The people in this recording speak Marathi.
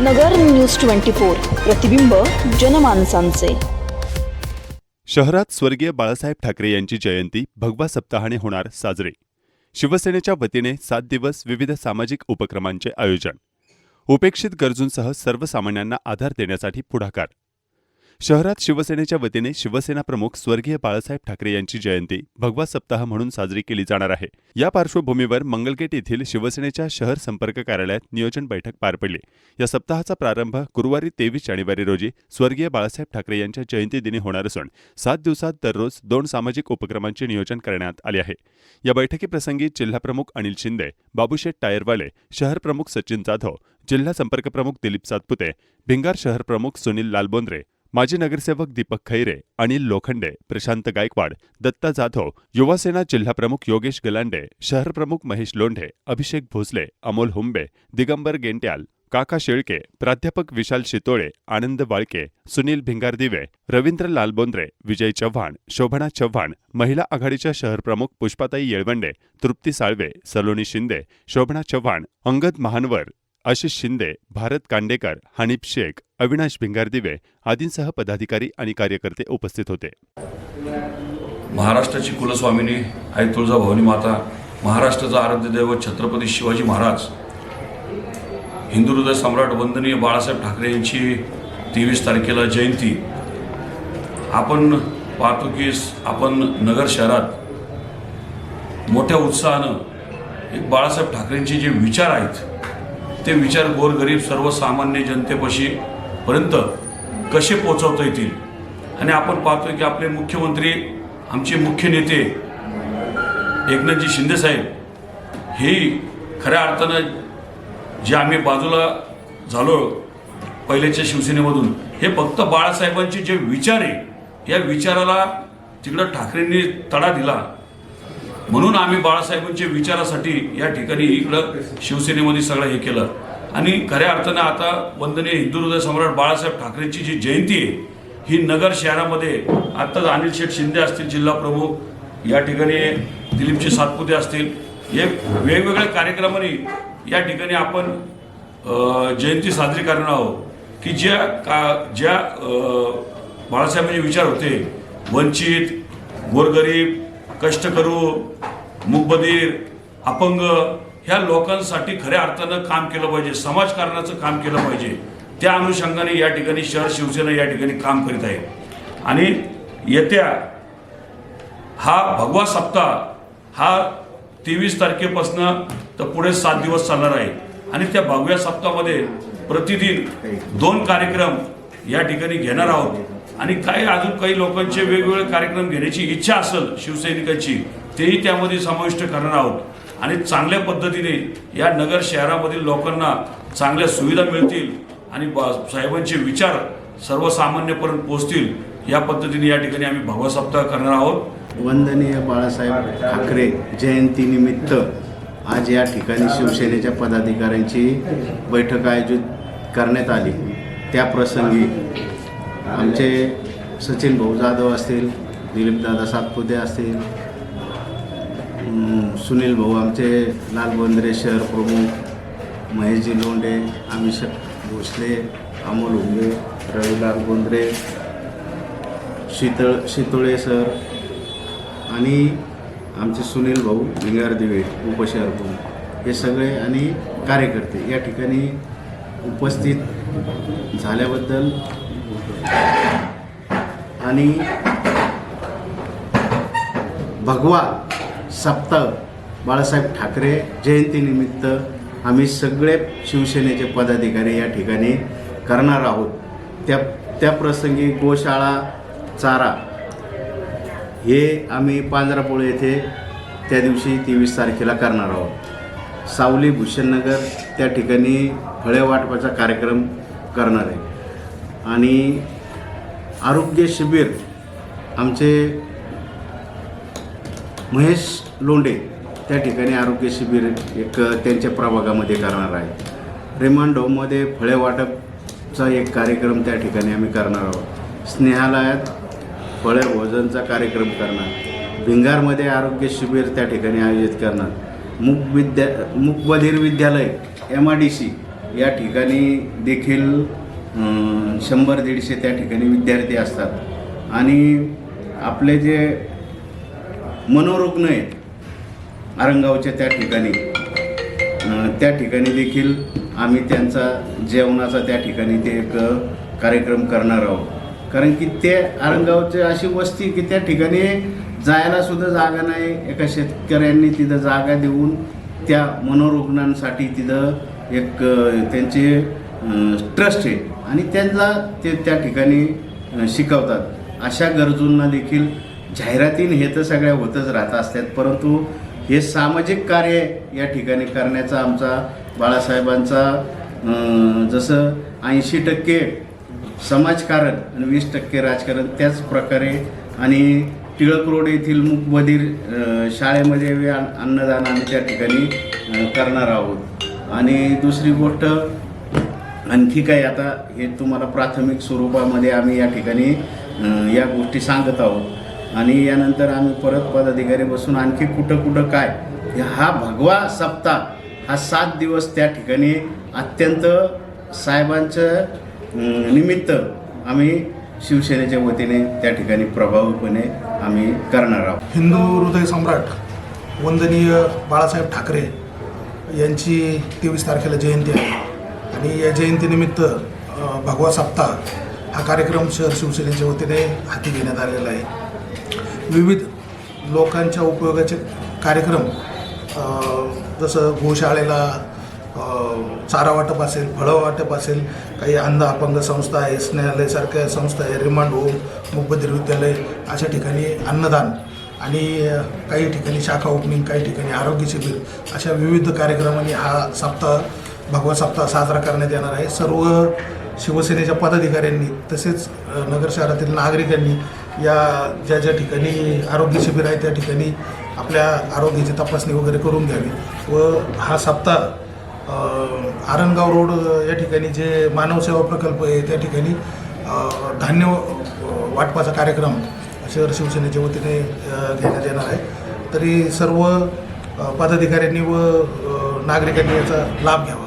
नगर न्यूज ट्वेंटी फोर प्रतिबिंब जनमानसांचे. शहरात स्वर्गीय बाळासाहेब ठाकरे यांची जयंती भगवा सप्ताहाने होणार साजरे. शिवसेनेच्या वतीने सात दिवस विविध सामाजिक उपक्रमांचे आयोजन. उपेक्षित गरजूंसह सर्वसामान्यांना आधार देण्यासाठी पुढाकार. शहरात शिवसेनेच्या वतीने शिवसेना प्रमुख स्वर्गीय बाळासाहेब ठाकरे यांची जयंती भगवा सप्ताह म्हणून साजरी केली जाणार आहे. या पार्श्वभूमीवर मंगलगेट येथील शिवसेनेच्या शहर संपर्क कार्यालयात नियोजन बैठक पार पडली. या सप्ताहाचा प्रारंभ गुरुवारी तेवीस जानेवारी रोजी स्वर्गीय बाळासाहेब ठाकरे यांच्या जयंतीदिनी होणार असून सात दिवसात दररोज दोन सामाजिक उपक्रमांचे नियोजन करण्यात आले आहे. या बैठकीप्रसंगी जिल्हाप्रमुख अनिल शिंदे बाबूशेठ टायरवाले शहर प्रमुख सचिन जाधव जिल्हा संपर्क प्रमुख दिलीप सातपुते भिंगार शहर प्रमुख सुनील लालबोंद्रे माजी नगरसेवक दीपक खैरे अनिल लोखंडे प्रशांत गायकवाड दत्ता जाधव युवासेना जिल्हाप्रमुख योगेश गलांडे शहरप्रमुख महेश लोंढे अभिषेक भोसले अमोल हुंबे दिगंबर गेंट्याल काका शेळके प्राध्यापक विशाल शितोळे आनंद वाळके सुनील भिंगारदिवे रवींद्र लालबोंद्रे विजय चव्हाण शोभना चव्हाण महिला आघाडीच्या शहरप्रमुख पुष्पाताई येळवंडे तृप्ती साळवे सलोनी शिंदे शोभना चव्हाण अंगद महानवर आशिष शिंदे भारत कांडेकर हनीफ शेख अविनाश भिंगारदिवे आदींसह पदाधिकारी आणि कार्यकर्ते उपस्थित होते. महाराष्ट्राची कुलस्वामिनी आई तुळजाभवानी माता महाराष्ट्राचा आराध्य दैवत छत्रपती शिवाजी महाराज हिंदू हृदय सम्राट वंदनीय बाळासाहेब ठाकरे यांची तेवीस तारखेला जयंती. आपण पाहतो की आपण नगर शहरात मोठ्या उत्साहानं एक बाळासाहेब ठाकरेंचे जे विचार आहेत ते विचार गोरगरीब सर्वसामान्य जनतेपाशीपर्यंत कसे पोचवता येतील? आणि आपण पाहतोय की आपले मुख्यमंत्री आमचे मुख्य नेते एकनाथजी शिंदेसाहेब हे खऱ्या अर्थानं जे आम्ही बाजूला झालो पहिल्याच्या शिवसेनेमधून हे फक्त बाळासाहेबांचे जे विचार आहे या विचाराला तिकडं ठाकरेंनी तडा दिला. म्हणून आम्ही बाळासाहेबांच्या विचारासाठी या ठिकाणी इकडं शिवसेनेमध्ये सगळं हे केलं. आणि खऱ्या अर्थानं आता वंदनीय हिंदू हृदय सम्राट बाळासाहेब ठाकरेंची जी जयंती आहे ही नगर शहरामध्ये आत्ताच अनिल शेठ शिंदे असतील जिल्हा प्रमुख या ठिकाणी दिलीपजी सातपुते असतील हे वेगवेगळ्या कार्यक्रमांनी या ठिकाणी आपण जयंती साजरी करणार आहोत. की ज्या का ज्या बाळासाहेबांचे विचार होते वंचित गोरगरीब कष्टकरू मुकबधीर अपंग ह्या लोकांसाठी खऱ्या अर्थानं काम केलं पाहिजे समाजकारणाचं काम केलं पाहिजे. त्या अनुषंगाने या ठिकाणी शहर शिवसेना या ठिकाणी काम करीत आहे. आणि येत्या हा भगवा सप्ताह हा तेवीस तारखेपासनं तर पुढे सात दिवस चालणार आहे. आणि त्या भगव्या सप्ताहामध्ये प्रतिदिन दोन कार्यक्रम या ठिकाणी घेणार आहोत. आणि काही अजून काही लोकांचे वेगवेगळे कार्यक्रम घेण्याची इच्छा असेल शिवसैनिकांची तेही त्यामध्ये समाविष्ट करणार आहोत. आणि चांगल्या पद्धतीने या नगर शहरामधील लोकांना चांगल्या सुविधा मिळतील आणि बा- साहेबांचे विचार सर्वसामान्यपर्यंत पोहोचतील या पद्धतीने या ठिकाणी आम्ही भगवा सप्ताह करणार आहोत. वंदनीय बाळासाहेब ठाकरे जयंतीनिमित्त आज या ठिकाणी शिवसेनेच्या पदाधिकाऱ्यांची बैठक आयोजित करण्यात आली. त्या प्रसंगी आमचे सचिन भाऊ जाधव असतील दिलीपदादा सातपुते असतील सुनील भाऊ आमचे लाल बंद्रे शहर प्रमुख महेशजी लोंडे अमिष भोसले अमोल हुंगे रविलाल बोंद्रे शीतळ शितोळे सर आणि आमचे सुनील भाऊ भिंगार दिवे उपशहर प्रमुख. हे सगळे आणि कार्यकर्ते या ठिकाणी उपस्थित झाल्याबद्दल आणि भगवा सप्ताह बाळासाहेब ठाकरे जयंतीनिमित्त आम्ही सगळे शिवसेनेचे पदाधिकारी या ठिकाणी करणार आहोत. त्या त्या प्रसंगी गोशाळा चारा हे आम्ही पांजरापोळ येथे त्या दिवशी तेवीस तारखेला करणार आहोत. सावली भूषणनगर त्या ठिकाणी फळे वाटपाचा कार्यक्रम करणार आहे. आणि आरोग्य शिबिर आमचे महेश लोंडे त्या ठिकाणी आरोग्य शिबिर एक त्यांच्या प्रभागामध्ये करणार आहे. रिमांडोमध्ये फळे वाटपचा एक कार्यक्रम त्या ठिकाणी आम्ही करणार आहोत. स्नेहालयात फळे भोजनचा कार्यक्रम करणार. भिंगारमध्ये आरोग्य शिबिर त्या ठिकाणी आयोजित करणार. मूक विद्या मूकबधीर विद्यालय एम आय डी सी या ठिकाणी देखील शंभर दीडशे त्या ठिकाणी विद्यार्थी असतात. आणि आपले जे मनोरुग्ण आहेत आरंगावच्या त्या ठिकाणी त्या ठिकाणी देखील आम्ही त्यांचा जेवणाचा त्या ठिकाणी ते एक कार्यक्रम करणार आहोत. कारण की ते आरंगावचे अशी वस्ती की त्या ठिकाणी जायला सुद्धा जागा नाही. एका शेतकऱ्यांनी तिथं जागा देऊन त्या मनोरुग्णांसाठी तिथं एक त्यांचे ट्रस्ट आहे. आणि त्यांना ते त्या ठिकाणी शिकवतात. अशा गरजूंना देखील जाहिरातीन हे तर सगळ्या होतच राहत असतात परंतु हे सामाजिक कार्य या ठिकाणी करण्याचा आमचा बाळासाहेबांचा जसं ऐंशी टक्के समाजकारण आणि वीस टक्के राजकारण त्याच प्रकारे आणि टिळक रोड येथील मूकबधीर शाळेमध्ये अन्नदान आम्ही त्या ठिकाणी करणार आहोत. आणि दुसरी गोष्ट आणखी काही आता हे तुम्हाला प्राथमिक स्वरूपामध्ये आम्ही या ठिकाणी या गोष्टी सांगत आहोत. आणि यानंतर आम्ही परत पदाधिकारी बसून आणखी कुठं कुठं काय हा भगवा सप्ताह हा सात दिवस त्या ठिकाणी अत्यंत साहेबांचं निमित्त आम्ही शिवसेनेच्या वतीने त्या ठिकाणी प्रभावीपणे आम्ही करणार आहोत. हिंदू हृदय सम्राट वंदनीय बाळासाहेब ठाकरे यांची तेवीस तारखेला जयंती आहे. आणि या जयंतीनिमित्त भगवा सप्ताह हा कार्यक्रम शहर शिवसेनेच्या वतीने हाती घेण्यात आलेला आहे. विविध लोकांच्या उपयोगाचे कार्यक्रम जसं गोशाळेला चारा वाटप असेल फळं वाटप असेल काही अंध अपंग संस्था आहे स्नेहालयसारख्या संस्था आहे रिमांड होम मुकबधीर विद्यालय अशा ठिकाणी अन्नदान आणि काही ठिकाणी शाखा ओपनिंग काही ठिकाणी आरोग्य शिबिर अशा विविध कार्यक्रमांनी हा सप्ताह भगवा सप्ताह साजरा करण्यात येणार आहे. सर्व शिवसेनेच्या पदाधिकाऱ्यांनी तसेच नगर शहरातील नागरिकांनी या ज्या ज्या ठिकाणी आरोग्य शिबिर आहे त्या ठिकाणी आपल्या आरोग्याची तपासणी वगैरे करून घ्यावी. व हा सप्ताह आरणगाव रोड या ठिकाणी जे मानव सेवा प्रकल्प आहे त्या ठिकाणी धान्य वाटपाचा कार्यक्रम शहर शिवसेनेच्या वतीने घेण्यात येणार आहे. तरी सर्व पदाधिकाऱ्यांनी व नागरिकांनी याचा लाभ घ्यावा.